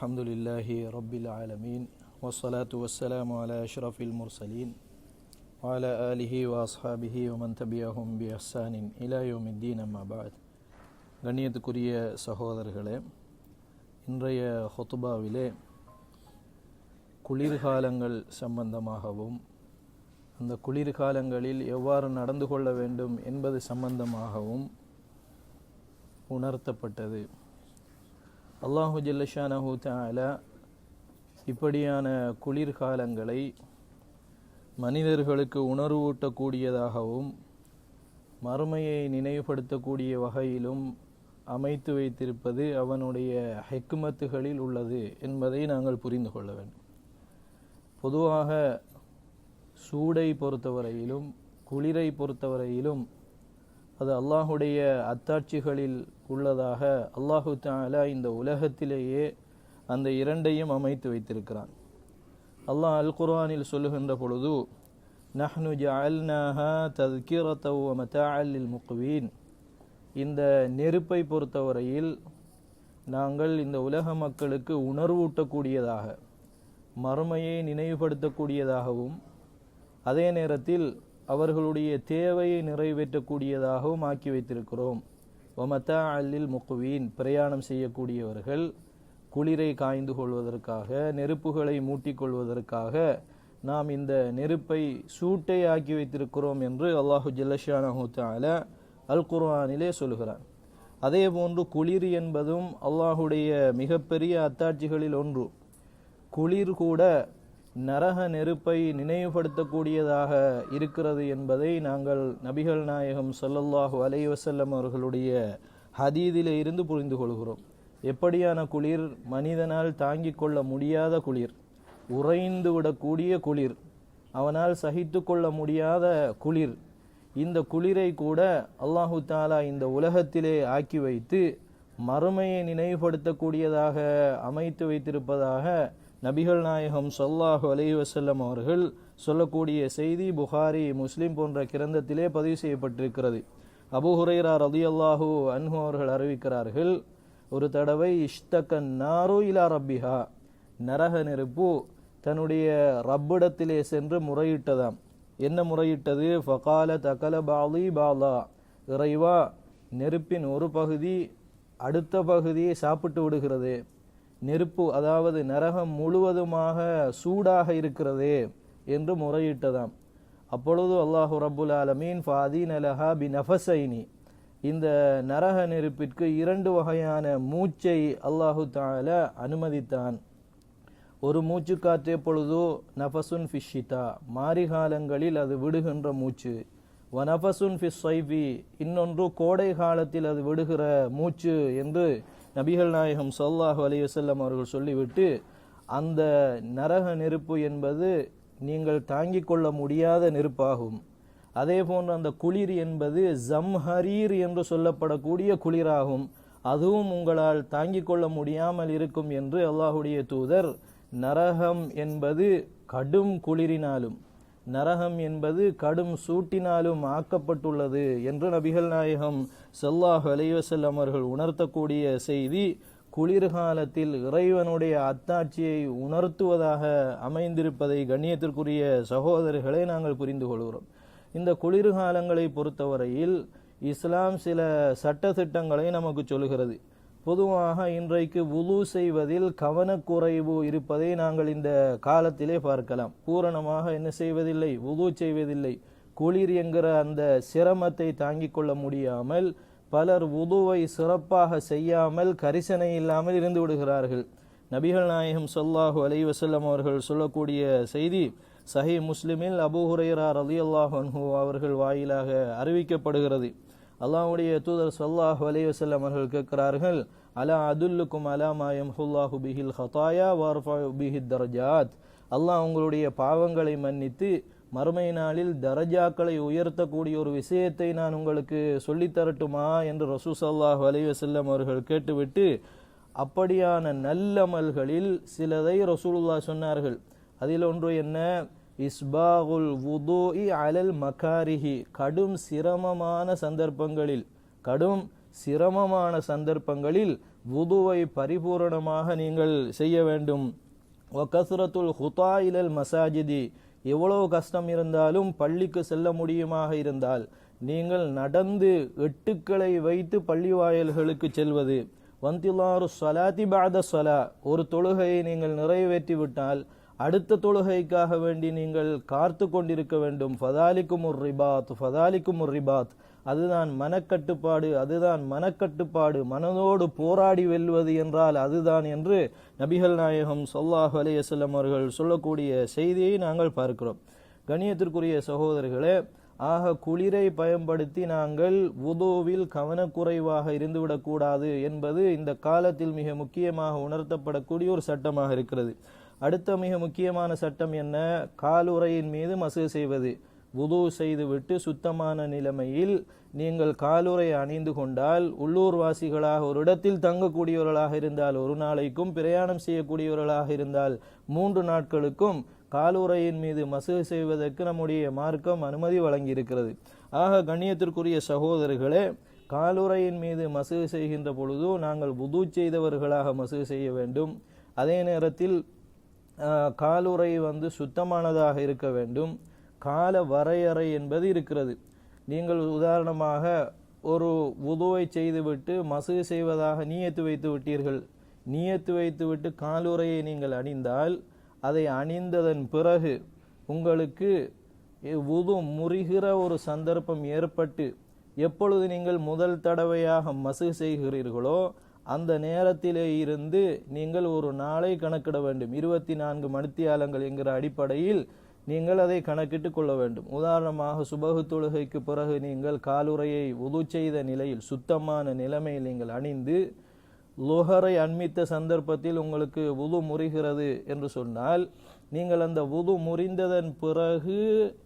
الحمد لله رب العالمين والصلاة والسلام على أشرف المرسلين وعلى آله وأصحابه ومن تبعهم بإحسان إلى يوم الدين أما بعد கண்ணியத்துக்குரிய சகோதரர்களே இன்றைய ஹொத்துபாவிலே குளிர்காலங்கள் சம்பந்தமாகவும் அந்த குளிர்காலங்களில் எவ்வாறு நடந்து கொள்ள வேண்டும் என்பது சம்பந்தமாகவும் உணர்த்தப்பட்டது அல்லாஹு ஜல்லஷானஹூ தாலா இப்படியான குளிர்காலங்களை மனிதர்களுக்கு உணர்வூட்டக்கூடியதாகவும் மறுமையை நினைவுபடுத்தக்கூடிய வகையிலும் அமைத்து வைத்திருப்பது அவனுடைய ஹெக்குமத்துகளில் உள்ளது என்பதை நாங்கள் புரிந்து கொள்ள வேண்டும். பொதுவாக சூடை பொறுத்தவரையிலும் குளிரை பொறுத்தவரையிலும் அது அல்லாஹுடைய அத்தாட்சிகளில் உள்ளதாக அல்லாஹு தாலா இந்த உலகத்திலேயே அந்த இரண்டையும் அமைத்து வைத்திருக்கிறான். அல்லாஹ் அல் குர்ஆனில் சொல்லுகின்ற பொழுது நஹ்னு ஜஅல்னாஹா தத்கிரத்தவ் மத்தாஅல் முக்வீன். இந்த நெருப்பை பொறுத்தவரையில் நாங்கள் இந்த உலக மக்களுக்கு உணர்வூட்டக்கூடியதாக மறுமையை நினைவுபடுத்தக்கூடியதாகவும் அதே நேரத்தில் அவர்களுடைய தேவையை நிறைவேற்றக்கூடியதாகவும் ஆக்கி வைத்திருக்கிறோம். ஒமத்தா அல்லில் முக்குவீன் பிரயாணம் செய்யக்கூடியவர்கள் குளிரை காய்ந்து கொள்வதற்காக நெருப்புகளை மூட்டிக்கொள்வதற்காக நாம் இந்த நெருப்பை சூட்டை ஆக்கி வைத்திருக்கிறோம் என்று அல்லாஹு ஜல்லஷானஹூ அல் குர்ஆனிலே சொல்கிறான். அதே போன்று குளிர் என்பதும் அல்லாஹுடைய மிகப்பெரிய அத்தாட்சிகளில் ஒன்று. குளிர் கூட நரக நெருப்பை நினைவுபடுத்தக்கூடியதாக இருக்கிறது என்பதை நாங்கள் நபிகள் நாயகம் சொல்லல்லாஹு அலைவசல்லம் அவர்களுடைய ஹதீதிலே இருந்து புரிந்து கொள்கிறோம். எப்படியான குளிர்? மனிதனால் தாங்கிக் கொள்ள முடியாத குளிர். உறைந்து விடக்கூடிய குளிர். அவனால் சகித்து கொள்ள முடியாத குளிர். இந்த குளிரை கூட அல்லாஹு தாலா இந்த உலகத்திலே ஆக்கி வைத்து மறுமையை நினைவுபடுத்தக்கூடியதாக அமைத்து வைத்திருப்பதாக நபிகள் நாயகம் சொல்லாஹு அலஹி வசல்லம் அவர்கள் சொல்லக்கூடிய செய்தி புகாரி முஸ்லிம் போன்ற கிரந்தத்திலே பதிவு செய்யப்பட்டிருக்கிறது. அபு ஹுரைரா ரதி அல்லாஹூ அன்ஹு அவர்கள் அறிவிக்கிறார்கள் ஒரு தடவை இஷ்தகன் நாரு இலா ரப்பிஹா நரக நெருப்பு தன்னுடைய ரப்பிடத்திலே சென்று முறையிட்டதாம். என்ன முறையிட்டது? ஃபகால தகல பாலி பாலா இறைவா நெருப்பின் ஒரு பகுதி அடுத்த பகுதியை சாப்பிட்டு விடுகிறது. நெருப்பு அதாவது நரகம் முழுவதுமாக சூடாக இருக்கிறதே என்று முறையிட்டதாம். அப்பொழுது அல்லாஹு ரபுல் ஆலமீன் ஃபாதீன் அலஹா பி நஃபசைனி இந்த நரக நெருப்பிற்கு இரண்டு வகையான மூச்சை அல்லாஹு தால அனுமதித்தான். ஒரு மூச்சு காற்று எப்பொழுதோ நஃபசுன் ஃபிஷிதா மாரிகாலங்களில் அது விடுகின்ற மூச்சு. வனஃபசுன் ஃபிஸ் சைஃபி இன்னொன்று கோடை காலத்தில் அது விடுகிற மூச்சு என்று நபிகள் நாயகம் சொல்லாஹு அலி வசல்லம் அவர்கள் சொல்லிவிட்டு அந்த நரக நெருப்பு என்பது நீங்கள் தாங்கிக் கொள்ள முடியாத நெருப்பாகும். அதே போன்று அந்த குளிர் என்பது ஜம்ஹரீர் என்று சொல்லப்படக்கூடிய குளிராகும். அதுவும் உங்களால் தாங்கிக் கொள்ள முடியாமல் இருக்கும் என்று அல்லாஹுடைய தூதர் நரகம் என்பது கடும் குளிரினாலும் நரகம் என்பது கடும் சூட்டினாலும் ஆக்கப்பட்டுள்ளது என்று நபிகள் நாயகம் செல்லாஹ் அலைவசல்லம் அவர்கள் உணர்த்தக்கூடிய செய்தி குளிர்காலத்தில் இறைவனுடைய அத்தாட்சியை உணர்த்துவதாக அமைந்திருப்பதை கண்ணியத்திற்குரிய சகோதரர்களை நாங்கள் புரிந்து கொள்கிறோம். இந்த குளிர்காலங்களை பொறுத்தவரையில் இஸ்லாம் சில சட்ட திட்டங்களை நமக்கு சொல்கிறது. பொதுவாக இன்றைக்கு உலு செய்வதில் கவனக்குறைவு இருப்பதை நாங்கள் இந்த காலத்திலே பார்க்கலாம். பூரணமாக என்ன செய்வதில்லை? உலு செய்வதில்லை. குளிர் என்கிற அந்த சிரமத்தை தாங்கிக் கொள்ள முடியாமல் பலர் உதுவை சிறப்பாக செய்யாமல் கரிசனை இல்லாமல் இருந்து விடுகிறார்கள். நபிகள் நாயகம் சொல்லாஹு அலை வசல்லம் அவர்கள் சொல்லக்கூடிய செய்தி சஹி முஸ்லிமில் அபு ஹுரைரா ரலி அல்லாஹு அவர்கள் வாயிலாக அறிவிக்கப்படுகிறது. அல்லாஹுடைய தூதர் சல்லாஹ் அலைவசல்லம் அவர்கள் கேட்கிறார்கள் அலா அதுல்லுக்கும் அலாமாயம் ஹுல்லாஹு பிஹில் ஹதாயா வார்ஃபா பிஹித் தரஜாத்? அல்லாஹ் உங்களுடைய பாவங்களை மன்னித்து மறுமை நாளில் தரஜாக்களை உயர்த்தக்கூடிய ஒரு விஷயத்தை நான் உங்களுக்கு சொல்லித்தரட்டுமா என்று ரசூ சல்லாஹு அலைவசல்லம் அவர்கள் கேட்டுவிட்டு அப்படியான நல்லமல்களில் சிலதை ரசூலுல்லா சொன்னார்கள். அதில் ஒன்று என்ன? இஸ்பாகுல் வுதூஇ அலல் மகாரிஹி. கடும் சிரமமான சந்தர்ப்பங்களில் கடும் சிரமமான சந்தர்ப்பங்களில் வுதுவை பரிபூரணமாக நீங்கள் செய்ய வேண்டும். வகசுரத்துல் ஹுதா இலல் மசாஜிதி. எவ்வளவு கஷ்டம் இருந்தாலும் பள்ளிக்கு செல்ல முடியுமாக இருந்தால் நீங்கள் நடந்து எட்டுக்களை வைத்து பள்ளி வாயல்களுக்கு செல்வது. வந்திலாரு சலாதி பாத சலா ஒரு தொழுகையை நீங்கள் நிறைவேற்றி விட்டால் அடுத்த தொழுகைக்காக வேண்டி நீங்கள் காத்து கொண்டிருக்க வேண்டும். ஃபதாலிக்கும் ஒரு ரிபாத் ஃபதாலிக்கும் ஒரு ரிபாத். அதுதான் மனக்கட்டுப்பாடு அதுதான் மனக்கட்டுப்பாடு. மனதோடு போராடி வெல்வது என்றால் அதுதான் என்று நபிகள் நாயகம் சொல்லாஹ் அலையசல்லம் அவர்கள் சொல்லக்கூடிய செய்தியை நாங்கள் பார்க்கிறோம். கணியத்திற்குரிய சகோதரர்களே ஆக குளிரை பயன்படுத்தி நாங்கள் உதோவில் கவனக்குறைவாக இருந்துவிடக்கூடாது என்பது இந்த காலத்தில் மிக முக்கியமாக உணர்த்தப்படக்கூடிய ஒரு சட்டமாக இருக்கிறது. அடுத்த மிக முக்கியமான சட்டம் என்ன? காலுறையின் மீது மசு செய்வது. வுது செய்துவிட்டு சுத்தமான நிலைமையில் நீங்கள் காலுறை அணிந்து கொண்டால் உள்ளூர்வாசிகளாக ஒரு இடத்தில் தங்கக்கூடியவர்களாக இருந்தால் ஒரு நாளைக்கும் பிரயாணம் செய்யக்கூடியவர்களாக இருந்தால் மூன்று நாட்களுக்கும் காலுறையின் மீது மசு செய்வதற்கு நம்முடைய மார்க்கம் அனுமதி வழங்கியிருக்கிறது. ஆக கண்ணியத்திற்குரிய சகோதரர்களே காலுறையின் மீது மசு செய்கின்ற பொழுது நாங்கள் புது செய்தவர்களாக மசு செய்ய வேண்டும். அதே நேரத்தில் காலுறை வந்து சுத்தமானதாக இருக்க வேண்டும். கால வரையறை என்பது இருக்கிறது. நீங்கள் உதாரணமாக ஒரு உதுவை செய்துவிட்டு மசு செய்வதாக நீயத்து வைத்து விட்டீர்கள். நீயத்து வைத்துவிட்டு காலுறையை நீங்கள் அணிந்தால் அதை அணிந்ததன் பிறகு உங்களுக்கு உது முறிகிற ஒரு சந்தர்ப்பம் ஏற்பட்டு எப்பொழுது நீங்கள் முதல் தடவையாக மசு செய்கிறீர்களோ அந்த நேரத்திலே இருந்து நீங்கள் ஒரு நாளை கணக்கிட வேண்டும். இருபத்தி நான்கு மணித்தியாலங்கள் என்கிற அடிப்படையில் நீங்கள் அதை கணக்கிட்டு கொள்ள வேண்டும். உதாரணமாக சுபகு தொழுகைக்கு பிறகு நீங்கள் காலுறையை உது செய்த நிலையில் சுத்தமான நிலைமையில் நீங்கள் அணிந்து லுஹரை அண்மித்த சந்தர்ப்பத்தில் உங்களுக்கு உது முறிகிறது என்று சொன்னால் நீங்கள் அந்த உது முறிந்ததன் பிறகு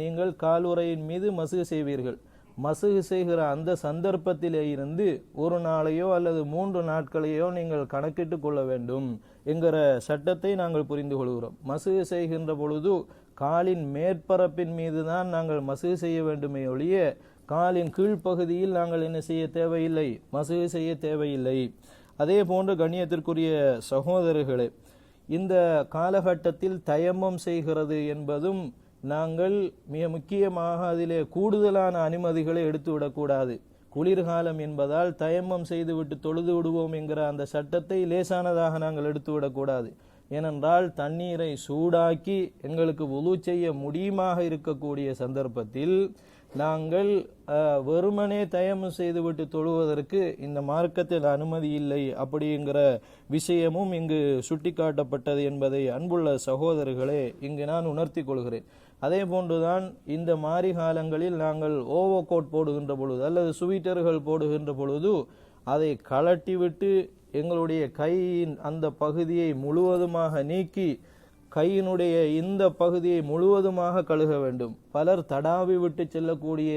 நீங்கள் காலுறையின் மீது மசு செய்வீர்கள். மசுகு செய்கிற அந்த சந்தர்ப்பத்திலே இருந்து ஒரு நாளையோ அல்லது மூன்று நாட்களையோ நீங்கள் கணக்கிட்டு கொள்ள வேண்டும் என்கிற சட்டத்தை நாங்கள் புரிந்து கொள்கிறோம். மசுகு செய்கின்ற பொழுது காலின் மேற்பரப்பின் மீது தான் நாங்கள் மசுகு செய்ய வேண்டுமே ஒழிய காலின் கீழ்ப்பகுதியில் நாங்கள் என்ன செய்ய தேவையில்லை? மசுகு செய்ய தேவையில்லை. அதே போன்று கண்ணியத்திற்குரிய சகோதரர்களே இந்த காலகட்டத்தில் தயமம் செய்கிறது என்பதும் நாங்கள் மிக முக்கியமாக அதிலே கூடுதலான அனுமதிகளை எடுத்து விடக்கூடாது குளிர்காலம் என்பதால் தயமம் செய்துவிட்டு தொழுது விடுவோம் என்கிற அந்த சட்டத்தை லேசானதாக நாங்கள் எடுத்து விடக்கூடாது ஏனென்றால் தண்ணீரை சூடாக்கி எங்களுக்கு உழு செய்ய முடியுமாக இருக்கக்கூடிய சந்தர்ப்பத்தில் நாங்கள் வெறுமனே தயமம் செய்துவிட்டு தொழுவதற்கு இந்த மார்க்கத்தில் அனுமதி இல்லை அப்படிங்கிற விஷயமும் இங்கு சுட்டிக்காட்டப்பட்டது என்பதை அன்புள்ள சகோதரர்களே இங்கு நான் உணர்த்தி கொள்கிறேன். அதே போன்றுதான் இந்த மாரி காலங்களில் நாங்கள் ஓவோ கோட் போடுகின்ற பொழுது அல்லது சுவீட்டர்கள் போடுகின்ற பொழுது அதை கலட்டிவிட்டு எங்களுடைய கையின் அந்த பகுதியை முழுவதுமாக நீக்கி கையினுடைய இந்த பகுதியை முழுவதுமாக கழுக வேண்டும். பலர் தடாவி விட்டு செல்லக்கூடிய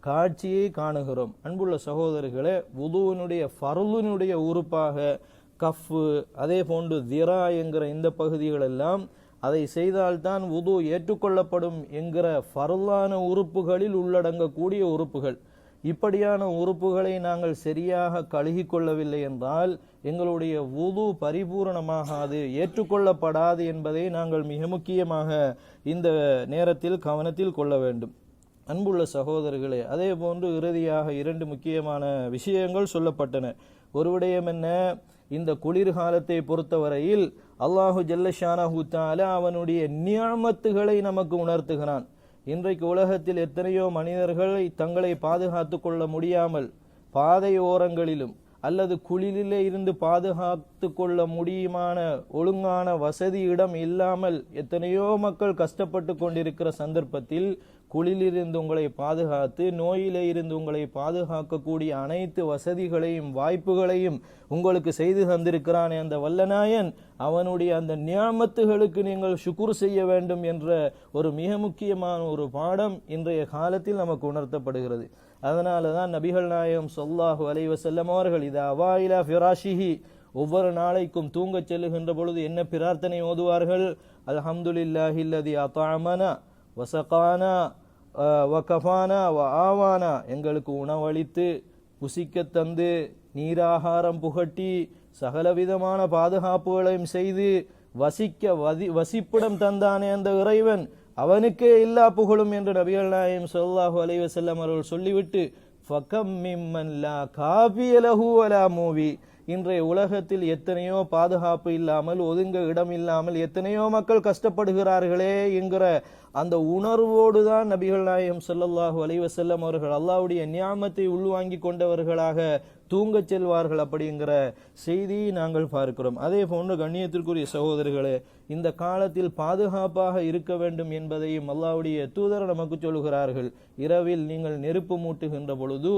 காட்சியை காணுகிறோம். அன்புள்ள சகோதரர்களே உதுவினுடைய ஃபருளினுடைய உறுப்பாக கஃப்பு அதே போன்று திரா என்கிற இந்த பகுதிகளெல்லாம் எல்லாம் அதை செய்தால்தான் உது ஏற்றுக்கொள்ளப்படும் என்கிற ஃபருளான உறுப்புகளில் உள்ளடங்கக்கூடிய உறுப்புகள். இப்படியான உறுப்புகளை நாங்கள் சரியாக கழுகி கொள்ளவில்லை என்றால் எங்களுடைய உது பரிபூரணமாகாது ஏற்றுக்கொள்ளப்படாது என்பதை நாங்கள் மிக முக்கியமாக இந்த நேரத்தில் கவனத்தில் கொள்ள வேண்டும். அன்புள்ள சகோதரர்களே அதே போன்று இறுதியாக இரண்டு முக்கியமான விஷயங்கள் சொல்லப்பட்டன. ஒரு விடயம் என்ன? இந்த குளிர்காலத்தை பொறுத்தவரையில் அல்லாஹு ஜல்லஷானஹு தால அவனுடைய நியமத்துகளை நமக்கு உணர்த்துகிறான். இன்றைக்கு உலகத்தில் எத்தனையோ மனிதர்களை தங்களை பாதுகாத்து கொள்ள முடியாமல் பாதை ஓரங்களிலும் அல்லது குளிரிலே இருந்து பாதுகாத்து கொள்ள முடியுமான ஒழுங்கான வசதி இடம் இல்லாமல் எத்தனையோ மக்கள் கஷ்டப்பட்டு கொண்டிருக்கிற சந்தர்ப்பத்தில் குளிலிருந்து உங்களை பாதுகாத்து நோயிலே இருந்து உங்களை பாதுகாக்கக்கூடிய அனைத்து வசதிகளையும் வாய்ப்புகளையும் உங்களுக்கு செய்து தந்திருக்கிறானே அந்த வல்லநாயன் அவனுடைய அந்த நியாமத்துகளுக்கு நீங்கள் சுக்குர் செய்ய வேண்டும் என்ற ஒரு மிக முக்கியமான ஒரு பாடம் இன்றைய காலத்தில் நமக்கு உணர்த்தப்படுகிறது. அதனால தான் நபிகள் நாயகம் சொல்லாஹு அலைவசல்லம் அவர்கள் இது அவாயிலா ஃபிராஷிஹி ஒவ்வொரு நாளைக்கும் தூங்கச் செல்லுகின்ற பொழுது என்ன பிரார்த்தனை ஓதுவார்கள்? அல்ஹம்துலில்லாஹில்லதி அத்தாமனா வசகானா வகஃபானா வ ஆவானா எங்களுக்கு உணவளித்து புசிக்க தந்து நீராகாரம் புகட்டி சகலவிதமான பாதுகாப்புகளையும் செய்து வசிக்க வதி வசிப்பிடம் தந்தானே அந்த இறைவன் அவனுக்கே எல்லா புகழும் என்று நபிகள் நாயம் சொல்லாஹு அலைவ செல்லம் அவர்கள் சொல்லிவிட்டு ஃபகம் மிம்மல்லா காபியலஹு அலா மூவி. இன்றைய உலகத்தில் எத்தனையோ பாதுகாப்பு இல்லாமல் ஒதுங்க இடம் இல்லாமல் எத்தனையோ மக்கள் கஷ்டப்படுகிறார்களே என்கிற அந்த உணர்வோடு தான் நபிகள் நாயகம் செல்லல்லாஹு அலைஹி வஸல்லம் அவர்கள் அல்லாவுடைய நியாமத்தை உள்வாங்கி கொண்டவர்களாக தூங்கச் செல்வார்கள் அப்படிங்கிற செய்தியை நாங்கள் பார்க்கிறோம். அதே போன்று கண்ணியத்திற்குரிய சகோதரர்களே இந்த காலத்தில் பாதுகாப்பாக இருக்க வேண்டும் என்பதையும் அல்லாவுடைய தூதர் நமக்கு சொல்கிறார்கள் இரவில் நீங்கள் நெருப்பு மூட்டுகின்ற பொழுது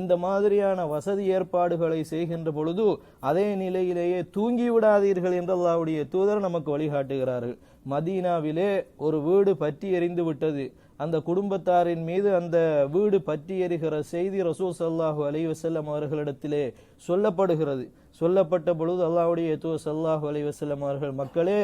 இந்த மாதிரியான வசதி ஏற்பாடுகளை செய்கின்ற பொழுது அதே நிலையிலேயே தூங்கி விடாதீர்கள் என்று அல்லாவுடைய தூதர் நமக்கு வழிகாட்டுகிறார்கள். மதீனாவிலே ஒரு வீடு பற்றி எறிந்து விட்டது. அந்த குடும்பத்தாரின் மீது அந்த வீடு பற்றி எறிகிற செய்தி ரசூல் சல்லாஹூ அலி வசல்லம் அவர்களிடத்திலே சொல்லப்படுகிறது. சொல்லப்பட்ட பொழுது அல்லாவுடைய தூ சல்லாஹூ அலி வசல்லம் அவர்கள் மக்களே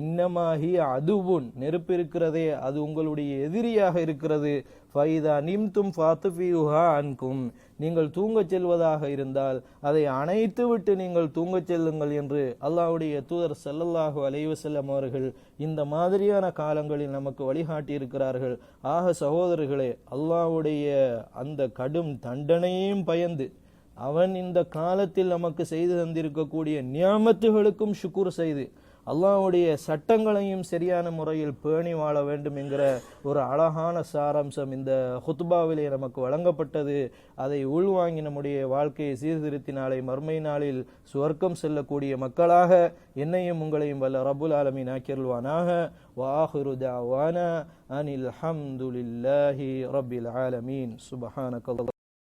இன்னமாகி அதுவும் நெருப்பு இருக்கிறதே அது உங்களுடைய எதிரியாக இருக்கிறது. ஃபைதா நிம்தும் ஃபாத்துஃபியுஹா அன்கும். நீங்கள் தூங்கச் செல்வதாக இருந்தால் அதை அணைத்து விட்டு நீங்கள் தூங்கச் செல்லுங்கள் என்று அல்லாவுடைய தூதர் செல்லல்லாஹு அலைவு வஸல்லம் அவர்கள் இந்த மாதிரியான காலங்களில் நமக்கு வழிகாட்டி இருக்கிறார்கள் ஆக சகோதரர்களே அல்லாவுடைய அந்த கடும் தண்டனையும் பயந்து அவன் இந்த காலத்தில் நமக்கு செய்து தந்திருக்கக்கூடிய நியாமத்துகளுக்கும் ஷுக்குர் செய்து அல்லாவுடைய சட்டங்களையும் சரியான முறையில் பேணி வாழ வேண்டும் என்கிற ஒரு அழகான சாராம்சம் இந்த ஹுத்பாவிலே நமக்கு வழங்கப்பட்டது. அதை உள்வாங்கி நம்முடைய வாழ்க்கையை சீர்திருத்தி நாளை மர்மை நாளில் சுவர்க்கம் செல்லக்கூடிய மக்களாக என்னையும் உங்களையும் வல்ல ரபுல் ஆலமின் ஆக்கியல்வானாக வாஹுரு தாவானா அனில் ஹம்துலில்லாஹி ரபில் ஆலமீன். சுபஹான